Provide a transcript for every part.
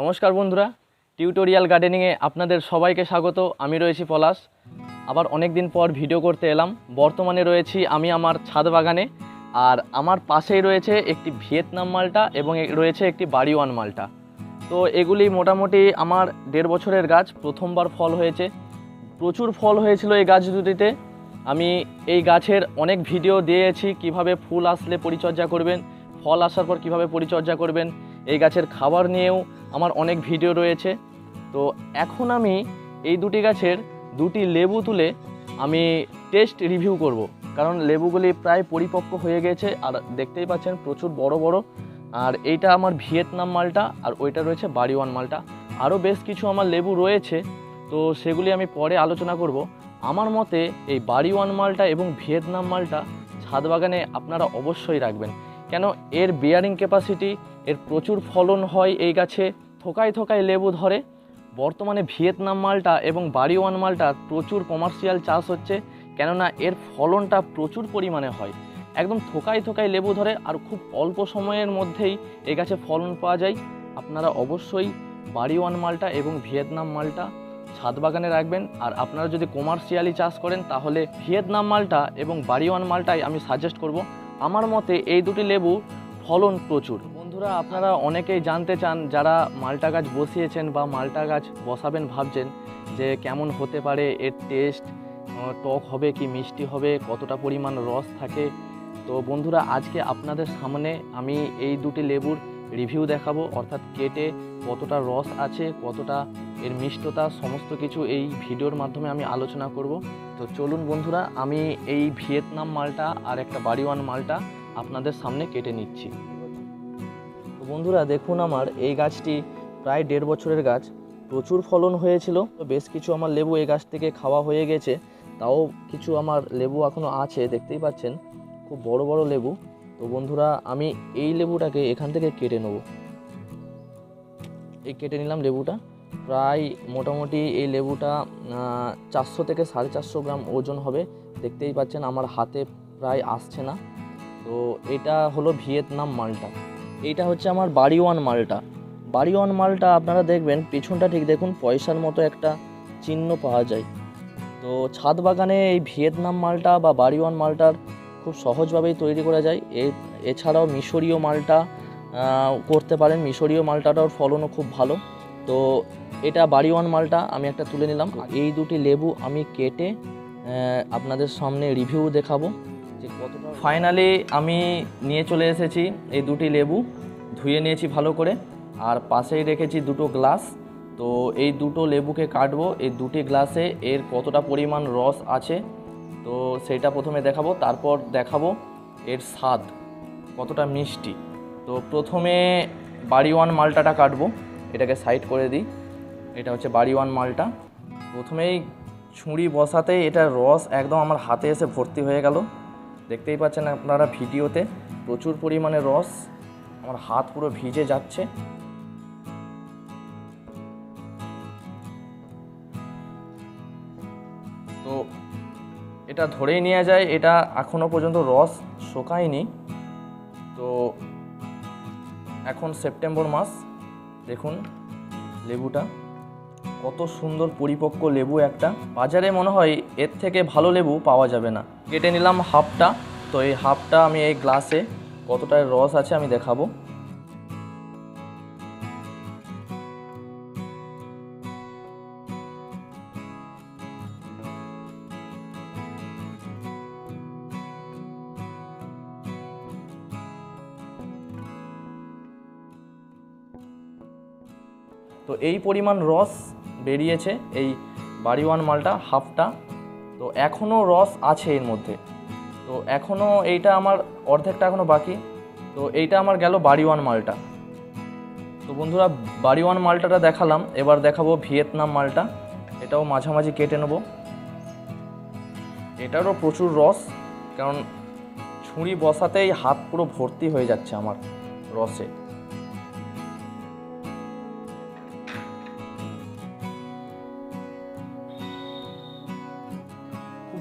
নমস্কার বন্ধুরা, টিউটোরিয়াল গার্ডেনিংয়ে আপনাদের সবাইকে স্বাগত। আমি রয়েছি পলাশ। আবার অনেক দিন পর ভিডিও করতে এলাম। বর্তমানে রয়েছি আমি আমার ছাদ বাগানে। আর আমার পাশেই রয়েছে একটি ভিয়েতনাম মালটা এবং রয়েছে একটি বাড়িওয়ান মালটা। তো এগুলি মোটামুটি আমার দেড় বছরের গাছ, প্রথমবার ফল হয়েছে। প্রচুর ফল হয়েছিল এই গাছ দুটিতে। আমি এই গাছের অনেক ভিডিও দিয়েছি, কীভাবে ফুল আসলে পরিচর্যা করবেন, ফল আসার পর কীভাবে পরিচর্যা করবেন এই গাছের খাবার নিয়েও আমার অনেক ভিডিও রয়েছে। তো এখন আমি এই দুটি গাছের দুটি লেবু তুলে আমি টেস্ট রিভিউ করব। কারণ লেবুগুলি প্রায় পরিপক্ক হয়ে গেছে আর দেখতেই পাচ্ছেন প্রচুর বড় বড়। আর এইটা আমার ভিয়েতনাম মালটা আর ওইটা রয়েছে বাড়িওয়ান মালটা। আরও বেশ কিছু আমার লেবু রয়েছে। তো সেগুলি আমি পরে আলোচনা করব। আমার মতে এই বাড়িওয়ান মালটা এবং ভিয়েতনাম মালটা ছাদ বাগানে আপনারা অবশ্যই রাখবেন। কেন এর বিয়ারিং ক্যাপাসিটি এর প্রচুর ফলন হয় এই গাছে? থোকায় থোকায় লেবু ধরে। বর্তমানে ভিয়েতনাম মালটা এবং বাড়িওয়ান মালটা প্রচুর কমার্শিয়াল চাষ হচ্ছে, কেননা এর ফলনটা প্রচুর পরিমাণে হয়। একদম থোকায় থোকায় লেবু ধরে আর খুব অল্প সময়ের মধ্যেই এই গাছে ফলন পাওয়া যায়। আপনারা অবশ্যই বাড়িওয়ান মালটা এবং ভিয়েতনাম মালটা ছাদ বাগানে রাখবেন। আর আপনারা যদি কমার্শিয়ালি চাষ করেন, তাহলে ভিয়েতনাম মালটা এবং বাড়িওয়ান মালটাই আমি সাজেস্ট করব। আমার মতে এই দুটি লেবু ফলন প্রচুর। বন্ধুরা, আপনারা অনেকেই জানতে চান যারা মালটা গাছ বসিয়েছেন বা মালটা গাছ বসাবেন ভাবছেন যে কেমন হতে পারে, এর টেস্ট টক হবে কি মিষ্টি হবে, কতটা পরিমাণ রস থাকে। তো বন্ধুরা, আজকে আপনাদের সামনে আমি এই দুটি লেবুর রিভিউ দেখাবো। অর্থাৎ কেটে কতটা রস আছে, কতটা এর মিষ্টতা, সমস্ত কিছু এই ভিডিওর মাধ্যমে আমি আলোচনা করব। তো চলুন বন্ধুরা, আমি এই ভিয়েতনাম মালটা আর একটা বাড়িওয়ান মালটা আপনাদের সামনে কেটে নিচ্ছি। তো বন্ধুরা, দেখুন আমার এই গাছটি প্রায় দেড় বছরের গাছ। প্রচুর ফলন হয়েছিল, তো বেশ কিছু আমার লেবু এই গাছ থেকে খাওয়া হয়ে গেছে। তাও কিছু আমার লেবু এখনও আছে, দেখতেই পাচ্ছেন, খুব বড় বড় লেবু। তো বন্ধুরা, আমি এই লেবুটাকে এখান থেকে কেটে নেব। এই কেটে নিলাম লেবুটা। প্রায় মোটামুটি এই লেবুটা চারশো থেকে সাড়ে চারশো গ্রাম ওজন হবে। দেখতেই পাচ্ছেন আমার হাতে প্রায় আসছে না। তো এটা হলো ভিয়েতনাম মালটা। এইটা হচ্ছে আমার বাড়িওয়ান মালটা। বাড়িওয়ান মালটা আপনারা দেখবেন, পিছনটা ঠিক দেখুন, পয়সার মতো একটা চিহ্ন পাওয়া যায়। তো ছাদ বাগানে এই ভিয়েতনাম মালটা বা বাড়িওয়ান মালটার খুব সহজভাবেই তৈরি করা যায়। এ, এছাড়াও মিশরীয় মালটা করতে পারেন। মিশরীয় মালটাটার ফলনও খুব ভালো। তো এটা বাড়িওয়ান মালটা আমি একটা তুলে নিলাম। এই দুটি লেবু আমি কেটে আপনাদের সামনে রিভিউ দেখাবো যে কতটা ফাইনালি আমি নিয়ে চলে এসেছি এই দুটি লেবু, ধুয়ে নিয়েছি ভালো করে। আর পাশেই রেখেছি দুটো গ্লাস। তো এই দুটো লেবুকে কাটবো, এই দুটি গ্লাসে এর কতটা পরিমাণ রস আছে, তো সেটা প্রথমে দেখাবো, তারপর দেখাবো এর স্বাদ, কতটা মিষ্টি। তো প্রথমে বাড়িওয়ান মালটাটা কাটবো, এটাকে সাইড করে দিই। এটা হচ্ছে বাড়িওয়ান মালটা। প্রথমেই ছুরি বসাতেই এটা রস একদম আমার হাতে এসে ভর্তি হয়ে গেল। দেখতেই পাচ্ছেন আপনারা ভিডিওতে প্রচুর পরিমাণে রস, আমার হাত পুরো ভিজে যাচ্ছে। তো এটা ধরেই নেওয়া যায়, এটা এখনও পর্যন্ত রস শোকায়নি। তো এখন সেপ্টেম্বর মাস, দেখুন লেবুটা। কত সুন্দর পরিপক্ক লেবু একটা। বাজারে মনে হয় এর থেকে ভালো লেবু পাওয়া যাবে না। কেটে নিলাম হাফটা। তো এই হাফটা আমি এই গ্লাসে কতটা রস আছে আমি দেখাবো। তো এই পরিমাণ রস বেরিয়েছে এই বাড়িওয়ান মালটা, হাফটা। তো এখনও রস আছে এর মধ্যে। তো এখনও এইটা আমার অর্ধেকটা এখনও বাকি। তো এইটা আমার গেল বাড়িওয়ান মালটা। তো বন্ধুরা, বাড়িওয়ান মালটাটা দেখালাম। এবার দেখাবো ভিয়েতনাম মালটা। এটাও মাঝামাঝি কেটে নেব। এটারও প্রচুর রস, কারণ ছুরি বসাতেই হাত পুরো ভর্তি হয়ে যাচ্ছে আমার রসে।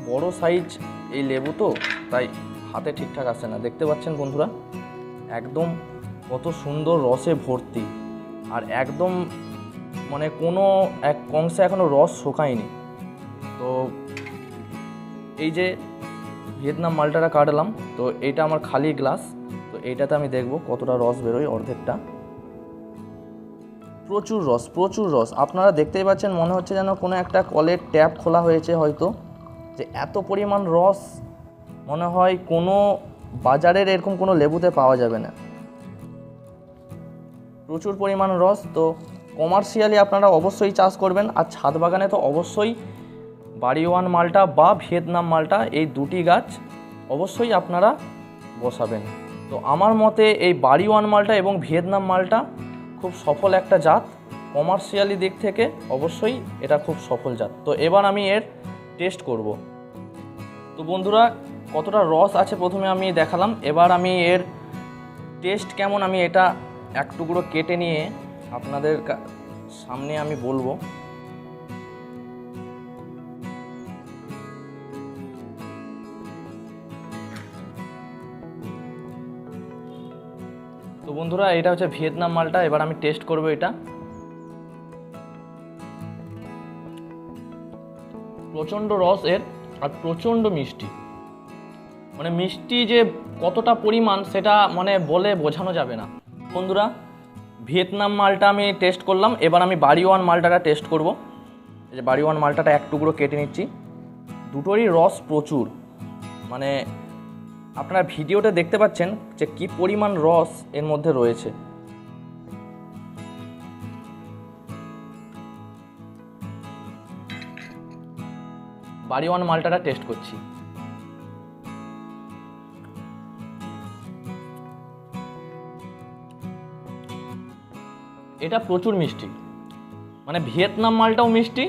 বড় সাইজ এই লেবু তো, তাই হাতে ঠিকঠাক আসে না। দেখতে পাচ্ছেন বন্ধুরা, একদম কত সুন্দর রসে ভর্তি। আর একদম মানে কোনো এক অংশে এখনও রস শুকায়নি। তো এই যে ভিয়েতনাম মালটাটা কাটলাম, তো এইটা আমার খালি গ্লাস তো এইটাতে আমি দেখব কতটা রস বেরোয় অর্ধেকটা। প্রচুর রস প্রচুর রস। আপনারা দেখতেই পাচ্ছেন, মনে হচ্ছে যেন কোনো একটা কলের ট্যাপ খোলা হয়েছে হয়তো। যে এত পরিমাণ রস, মনে হয় কোনো বাজারের এরকম কোনো লেবুতে পাওয়া যাবে না। প্রচুর পরিমাণ রস তো কমার্শিয়ালি আপনারা অবশ্যই চাষ করবেন আর ছাদ বাগানে তো অবশ্যই বাড়িওয়ান মালটা বা ভিয়েতনাম মালটা, এই দুটি গাছ অবশ্যই আপনারা বসাবেন। তো আমার মতে এই বাড়িওয়ান মালটা এবং ভিয়েতনাম মালটা খুব সফল একটা জাত। কমার্শিয়ালি দিক থেকে অবশ্যই এটা খুব সফল জাত। তো এবার আমি এর টেস্ট করব। তো বন্ধুরা, কতটা রস আছে প্রথমে আমি দেখালাম। এবার আমি এর টেস্ট কেমন আমি এটা এক টুকরো কেটে নিয়ে আপনাদের সামনে আমি বলব। তো বন্ধুরা, এটা হচ্ছে ভিয়েতনাম মালটা। এবার আমি টেস্ট করব এটা। প্রচণ্ড রস এর আর প্রচণ্ড মিষ্টি। মানে মিষ্টি যে কতটা পরিমাণ সেটা মানে বলে বোঝানো যাবে না। বন্ধুরা, ভিয়েতনাম মালটা আমি টেস্ট করলাম, এবার আমি বাড়িওয়ান মালটাটা টেস্ট করব। এই যে বাড়িওয়ান মালটাটা এক টুকরো কেটে নিচ্ছি। দুটোরই রস প্রচুর। মানে আপনারা ভিডিওতে দেখতে পাচ্ছেন যে কি পরিমাণ রস এর মধ্যে রয়েছে। বাড়িওয়ান মালটাটা টেস্ট করছি। এটা প্রচুর মিষ্টি। মানে ভিয়েতনাম মালটাও মিষ্টি,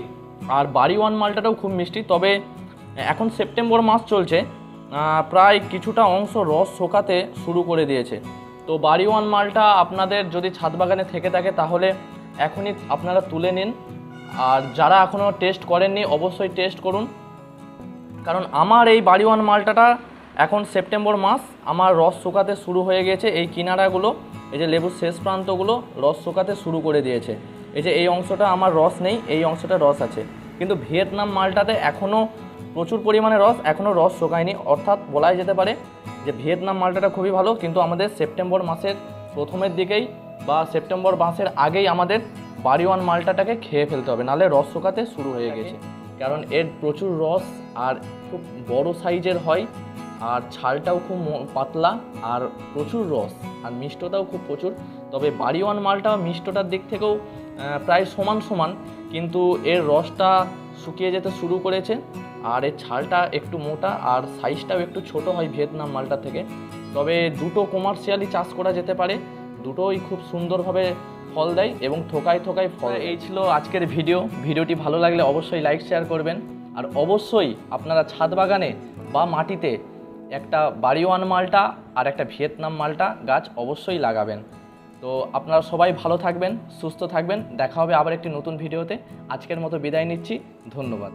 আর বাড়ি ওয়ান মালটাটাও খুব মিষ্টি। তবে, এখন সেপ্টেম্বর মাস চলছে প্রায় কিছুটা অংশ রস শোকাতে শুরু করে দিয়েছে। তো বাড়ি ওয়ান মালটা আপনাদের যদি ছাদ বাগানে থেকে থাকে, তাহলে এখনই আপনারা তুলে নিন। আর যারা এখনও টেস্ট করেননি, অবশ্যই টেস্ট করুন। কারণ আমার এই বাড়িওয়ান মালটাটা এখন সেপ্টেম্বর মাস, আমার রস শুকাতে শুরু হয়ে গেছে এই কিনারাগুলো, এই যে লেবুর শেষ প্রান্তগুলো রস শুকাতে শুরু করে দিয়েছে। এই যে এই অংশটা আমার রস নেই, এই অংশটা রস আছে। কিন্তু ভিয়েতনাম মালটাতে এখনও প্রচুর পরিমাণে রস এখনও রস শুকায়নি। অর্থাৎ বলাই যেতে পারে যে ভিয়েতনাম মালটাটা খুবই ভালো, কিন্তু আমাদের সেপ্টেম্বর মাসের প্রথমের দিকেই বা সেপ্টেম্বর মাসের আগেই আমাদের বাড়িওয়ান মালটাটাকে খেয়ে ফেলতে হবে, নাহলে রস শুকাতে শুরু হয়ে গেছে। কারণ এর প্রচুর রস আর খুব বড় সাইজের হয়, আর ছালটাও খুব পাতলা, আর প্রচুর রস, আর মিষ্টতাও খুব প্রচুর। তবে বাড়িওয়ান মালটা মিষ্টটার দিক থেকেও প্রায় সমান সমান, কিন্তু এর রসটা শুকিয়ে যেতে শুরু করেছে, আর এর ছালটা একটু মোটা, আর সাইজটাও একটু ছোট হয় ভিয়েতনাম মালটা থেকে। তবে দুটো কমার্শিয়ালি চাষ করা যেতে পারে, দুটোই খুব সুন্দরভাবে ফল দেয় এবং থোকায় থোকায় ফল এই ছিল আজকের ভিডিও। ভিডিওটি ভালো লাগলে অবশ্যই লাইক শেয়ার করবেন। আর অবশ্যই আপনারা ছাদ বাগানে বা মাটিতে একটা বাড়িওয়ান মালটা আর একটা ভিয়েতনাম মালটা গাছ অবশ্যই লাগাবেন। তো আপনারা সবাই ভালো থাকবেন, সুস্থ থাকবেন। দেখা হবে আবার একটি নতুন ভিডিওতে। আজকের মতো বিদায় নিচ্ছি। ধন্যবাদ।